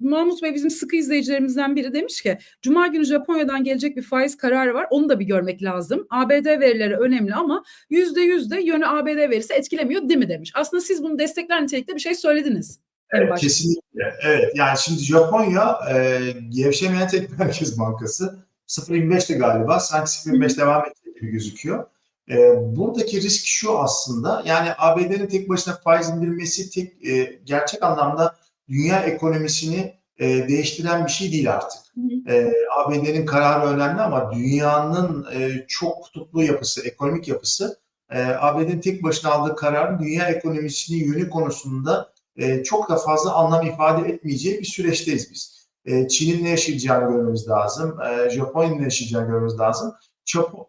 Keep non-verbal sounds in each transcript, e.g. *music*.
Mahmut Bey bizim sıkı izleyicilerimizden biri demiş ki Cuma günü Japonya'dan gelecek bir faiz kararı var. Onu da bir görmek lazım. ABD verileri önemli ama yüzde yüz de yönü ABD verisi etkilemiyor değil mi demiş. Aslında siz bunu destekler nitelikte bir şey söylediniz. Evet, kesinlikle. Evet, yani şimdi Japonya e, gevşemeyen tek merkez bankası 0.25'ti galiba. Sanki 0.25 devam ettiği gibi gözüküyor. E, buradaki risk şu aslında. Yani ABD'nin tek başına faiz indirmesi tek e, gerçek anlamda dünya ekonomisini e, değiştiren bir şey değil artık. E, ABD'nin kararı önemli ama dünyanın e, çok kutuplu yapısı, ekonomik yapısı e, ABD'nin tek başına aldığı kararın dünya ekonomisinin yönü konusunda e, çok da fazla anlam ifade etmeyeceği bir süreçteyiz biz. E, Çin'in ne yaşayacağını görmemiz lazım. E, Japonya'nın ne yaşayacağını görmemiz lazım.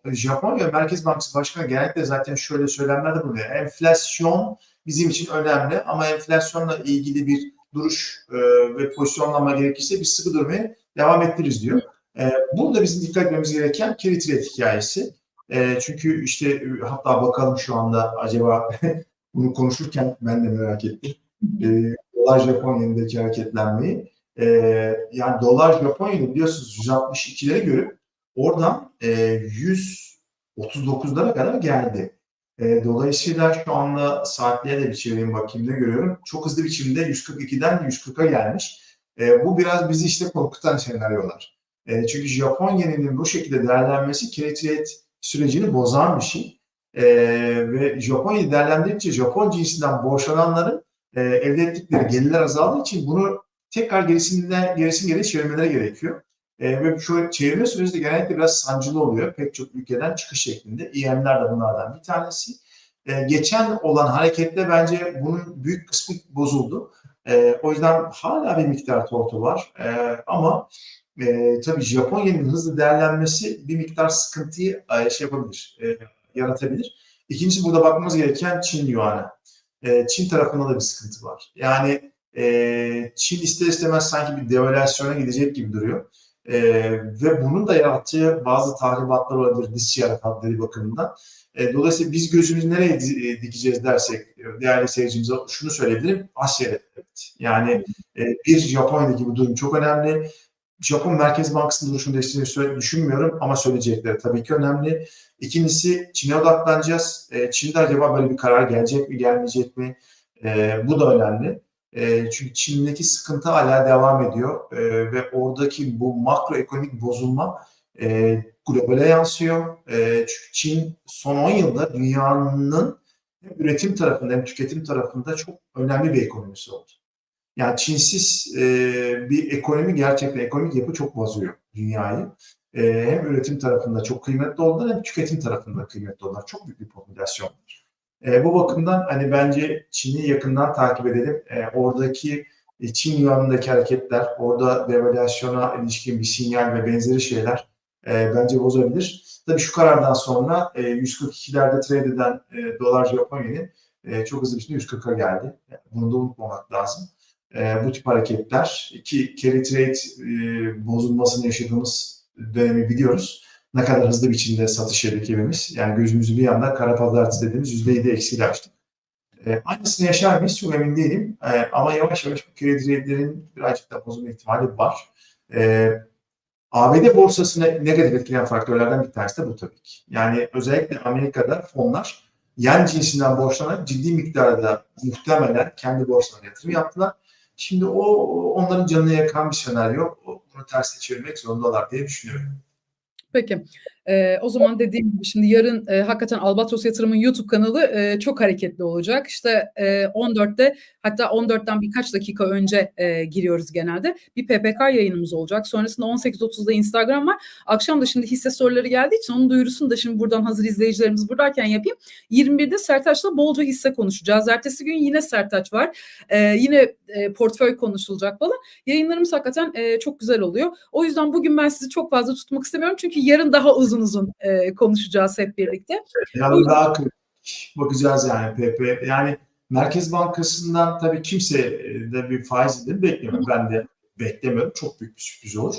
Japonya Merkez Bankası Başkanı genellikle zaten şöyle söylemlerde bulunuyor. Enflasyon bizim için önemli ama enflasyonla ilgili bir duruş e, ve pozisyonlanma gerekirse biz sıkı durmaya devam ettiririz diyor. E, burada bizim dikkat etmemiz gereken carry trade hikayesi. E, çünkü işte e, hatta bakalım şu anda acaba *laughs* bunu konuşurken ben de merak ettim. E, dolar Japon yenindeki hareketlenmeyi. E, yani dolar Japon biliyorsunuz 162'lere göre oradan e, 139'lara kadar geldi. E, dolayısıyla şu anda saatliğe de bir çevireyim bakayım ne görüyorum. Çok hızlı biçimde 142'den 140'a gelmiş. E, bu biraz bizi işte korkutan senaryolar. E, çünkü Japon yeninin bu şekilde değerlenmesi trade sürecini bozan bir şey. E, ve Japonya'yı değerlendirdikçe Japon cinsinden borçlananların e, elde ettikleri gelirler azaldığı için bunu tekrar gerisinde gerisin geri çevirmeleri gerekiyor. E, ve şu çevirme süreci de genellikle biraz sancılı oluyor. Pek çok ülkeden çıkış şeklinde. IM'ler de bunlardan bir tanesi. E, geçen olan harekette bence bunun büyük kısmı bozuldu. E, o yüzden hala bir miktar tortu var. E, ama e, tabii Japonya'nın hızlı değerlenmesi bir miktar sıkıntıyı e, şey yapabilir, e, yaratabilir. İkincisi burada bakmamız gereken Çin Yuan'ı. E, Çin tarafında da bir sıkıntı var. Yani e, Çin ister istemez sanki bir devalüasyona gidecek gibi duruyor. E, ve bunun da yarattığı bazı tahribatlar olabilir ticaret hadleri bakımından. E, dolayısıyla biz gözümüzü nereye e, dikeceğiz dersek değerli seyircimize şunu söyleyebilirim. Asya'ya evet. Yani e, bir Japonya'daki bu durum çok önemli. Japon Merkez Bankası'nın duruşunu değiştirdiğini söyle- düşünmüyorum ama söyleyecekleri tabii ki önemli. İkincisi Çin'e odaklanacağız. E, Çin'de acaba böyle bir karar gelecek mi, gelmeyecek mi? E, bu da önemli. E, çünkü Çin'deki sıkıntı hala devam ediyor E, ve oradaki bu makroekonomik bozulma e, globale yansıyor. E, çünkü Çin son 10 yılda dünyanın hem üretim tarafında hem tüketim tarafında çok önemli bir ekonomisi oldu. Yani Çinsiz e, bir ekonomi gerçekten ekonomik yapı çok bozuyor dünyayı. Hem üretim tarafında çok kıymetli oldular hem tüketim tarafında kıymetli oldular. Çok büyük bir popülasyon var. E, bu bakımdan hani bence Çin'i yakından takip edelim. E, oradaki e, Çin yuanındaki hareketler, orada devalüasyona ilişkin bir sinyal ve benzeri şeyler e, bence bozabilir. Tabii şu karardan sonra e, 142'lerde trade eden e, dolar Japonya'nın e, çok hızlı bir şekilde 140'a geldi. Yani bunu da unutmamak lazım. E, bu tip hareketler ki carry trade e, bozulmasını yaşadığımız dönemi biliyoruz. Ne kadar hızlı biçimde satış ekibimiz. Yani gözümüzü bir anda kara pazartesi dediğimiz %7 eksiyle açtık. E, aynısını yaşar mıyız çok emin değilim. E, ama yavaş yavaş bu trade'lerin birazcık daha bozulma ihtimali var. E, ABD borsasını negatif etkileyen faktörlerden bir tanesi de bu tabii ki. Yani özellikle Amerika'da fonlar yen cinsinden borçlanarak ciddi miktarda muhtemelen kendi borsalarına yatırım yaptılar. Şimdi o onların canını yakan bir senaryo. Bunu tersine çevirmek zorundalar diye düşünüyorum. Peki. Ee, o zaman dediğim gibi şimdi yarın e, hakikaten Albatros Yatırım'ın YouTube kanalı e, çok hareketli olacak. İşte e, 14'te hatta 14'ten birkaç dakika önce e, giriyoruz genelde. Bir PPK yayınımız olacak. Sonrasında 18.30'da Instagram var. Akşam da şimdi hisse soruları geldiği için onun duyurusunu da şimdi buradan hazır izleyicilerimiz buradayken yapayım. 21'de Sertaç'la bolca hisse konuşacağız. Ertesi gün yine Sertaç var. E, yine e, portföy konuşulacak falan. Yayınlarımız hakikaten e, çok güzel oluyor. O yüzden bugün ben sizi çok fazla tutmak istemiyorum. Çünkü yarın daha uzun uzun e, konuşacağız hep birlikte. Yani daha kritik bakacağız yani PP. Yani Merkez Bankası'ndan tabii kimse de bir faiz indirimi beklemiyor. Ben de beklemiyorum. Çok büyük bir sürpriz olur.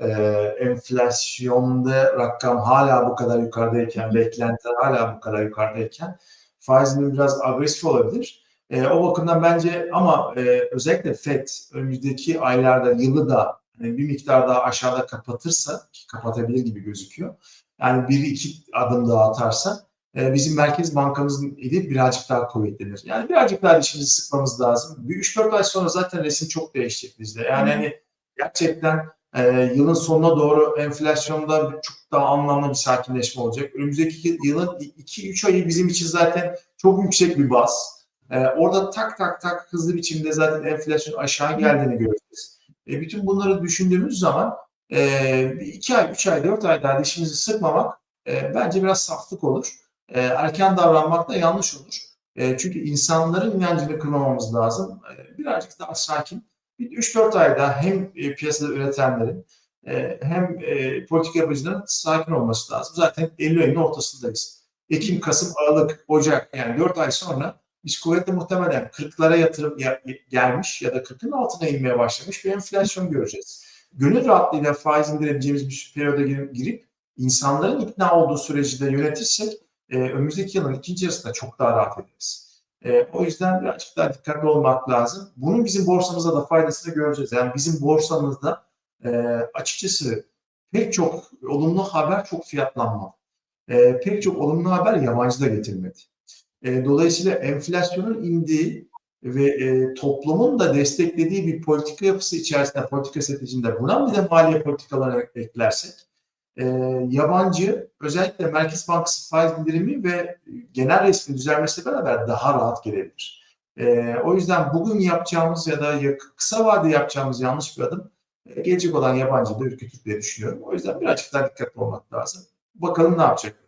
Ee, enflasyonda rakam hala bu kadar yukarıdayken, beklentiler hala bu kadar yukarıdayken faiz indirimi biraz agresif olabilir. E, o bakımdan bence ama e, özellikle FED önümüzdeki aylarda yılı da bir miktar daha aşağıda kapatırsa ki kapatabilir gibi gözüküyor. Yani bir iki adım daha atarsa e, bizim Merkez Bankamızın eli birazcık daha kuvvetlenir. Yani birazcık daha dişimizi sıkmamız lazım. Bir 3-4 ay sonra zaten resim çok değişecek bizde. Yani hani gerçekten e, yılın sonuna doğru enflasyonda çok daha anlamlı bir sakinleşme olacak. Önümüzdeki yılın 2-3 ayı bizim için zaten çok yüksek bir baz. E, orada tak tak tak hızlı biçimde zaten enflasyon aşağı geldiğini göreceğiz. E, bütün bunları düşündüğümüz zaman e, 2 ay, 3 ay, 4 ay daha dişimizi sıkmamak e, bence biraz saflık olur. E, erken davranmak da yanlış olur. E, çünkü insanların inancını kırmamamız lazım. E, birazcık daha sakin. Bir 3-4 ayda hem e, piyasada üretenlerin e, hem e, politika yapıcıların sakin olması lazım. Zaten Eylül ayının ortasındayız. Ekim, Kasım, Aralık, Ocak yani 4 ay sonra biz kuvvetle muhtemelen 40'lara yatırım ya- gelmiş ya da 40'ın altına inmeye başlamış bir enflasyon göreceğiz. Gönül rahatlığıyla faiz indirebileceğimiz bir periyoda girip insanların ikna olduğu süreci de yönetirsek e, önümüzdeki yılın ikinci yarısında çok daha rahat ederiz. E, o yüzden birazcık daha dikkatli olmak lazım. Bunun bizim borsamıza da faydasını göreceğiz. Yani bizim borsamızda e, açıkçası pek çok olumlu haber çok fiyatlanmadı. E, pek çok olumlu haber yabancı da getirmedi. E, dolayısıyla enflasyonun indiği ve e, toplumun da desteklediği bir politika yapısı içerisinde, politika stratejinde buna bir de maliye politikaları eklersek e, yabancı özellikle Merkez Bankası faiz indirimi ve genel resmin düzelmesiyle beraber daha rahat gelebilir. E, o yüzden bugün yapacağımız ya da kısa vadede yapacağımız yanlış bir adım e, gelecek olan yabancı da ürkütür diye düşünüyorum. O yüzden birazcık daha dikkatli olmak lazım. Bakalım ne yapacak.